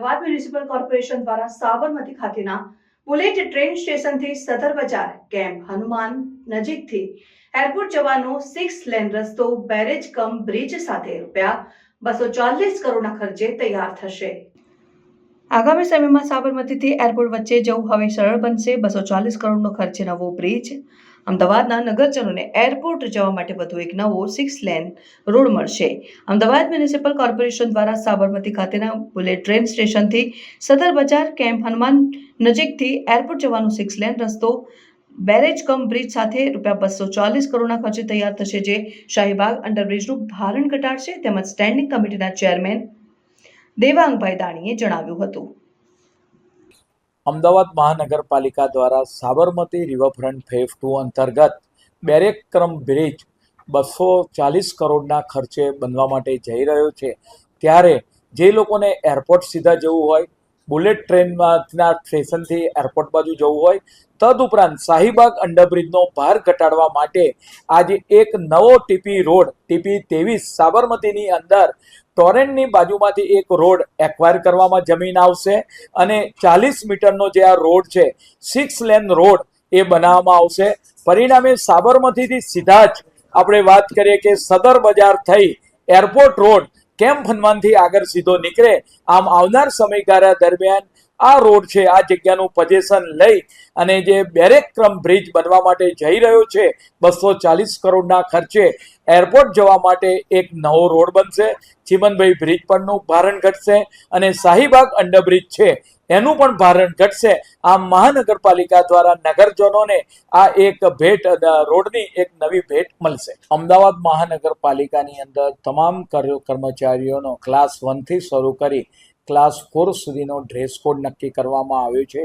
Ahmedabad municipal corporation દ્વારા સાબરમતી ખાતેના bullet train સ્ટેશનથી સદર બજાર કેમ્પ. હનુમાન નજીકથી એરપોર્ટ જવાનો સિક્સ લેન રસ્તો, બેરેજ કમ, બ્રિજ સાથે રૂપિયા બસો ચાલીસ કરોડના ખર્ચે તૈયાર થશે. આગામી સમયમાં સાબરમતીથી એરપોર્ટ વચ્ચે જવું હવે સરળ બનશે. બસો ચાલીસ કરોડનો ખર્ચે નવો બ્રિજ. અમદાવાદના નગરજનોને એરપોર્ટ જવા માટે વધુ એક નવો સિક્સ લેન રોડ મળશે. અમદાવાદ મ્યુનિસિપલ કોર્પોરેશન દ્વારા સાબરમતી ખાતેના બુલેટ ટ્રેન સ્ટેશનથી સદર બજાર કેમ્પ હનુમાન નજીકથી એરપોર્ટ જવાનો સિક્સ લેન રસ્તો, બેરેજ કમ બ્રિજ સાથે રૂપિયા બસો ચાલીસ કરોડના ખર્ચે તૈયાર થશે જે શાહીબાગ અંડરબ્રિજનું ભારણ ઘટાડશે. તેમજ સ્ટેન્ડિંગ કમિટીના ચેરમેન દેવાંગભાઈ દાણીએ જણાવ્યું હતું. અમદાવાદ મહાનગરપાલિકા દ્વારા સાબરમતી રિવરફ્રન્ટ ફેઝ ટુ અંતર્ગત બેરેક્રમ બ્રિજ બસો ચાલીસ કરોડના ખર્ચે બનવા માટે જઈ રહ્યો છે. ત્યારે જે લોકોને એરપોર્ટ સીધા જવું હોય, બુલેટ ટ્રેનમાંના સ્ટેશનથી એરપોર્ટ બાજુ જવું હોય, તદુપરાંત શાહીબાગ અંડરબ્રિજનો ભાર ઘટાડવા માટે આજે એક નવો ટીપી રોડ, ટીપી ત્રેવીસ સાબરમતીની અંદર ટોરેન્ટની બાજુમાંથી એક રોડ એક્વાયર કરવામાં જમીન આવશે અને ચાલીસ મીટરનો જે આ રોડ છે સિક્સ લેન રોડ એ બનાવવામાં આવશે. પરિણામે સાબરમતીથી સીધા જ આપણે વાત કરીએ કે સદર બજાર થઈ એરપોર્ટ રોડ કેમ્પ હનુમાનથી આગળ સીધો નીકળે, આમ આવનાર સમયગાળા દરમિયાન આ રોડ છે, આ જગ્યાનું પજેશન લઈ અને જે બેરેક બ્રિજ બનવા માટે જઈ રહ્યો છે, બસો ચાલીસ કરોડના ખર્ચે એરપોર્ટ જવા માટે એક નવો રોડ બનશે. ચીમનભાઈ બ્રિજ પરનું ભારણ ઘટશે અને શાહીબાગ અંડરબ્રિજ છે, એનું પણ ભારણ ઘટશે. આમ મહાનગરપાલિકા દ્વારા નગરજનોને આ એક ભેટ, રોડની એક નવી ભેટ મળશે. અમદાવાદ મહાનગરપાલિકાની અંદર તમામ કર્મચારીઓનો ક્લાસ વનથી શરૂ કરી ક્લાસ ફોર સુધીનો ડ્રેસ કોડ નક્કી કરવામાં આવ્યો છે.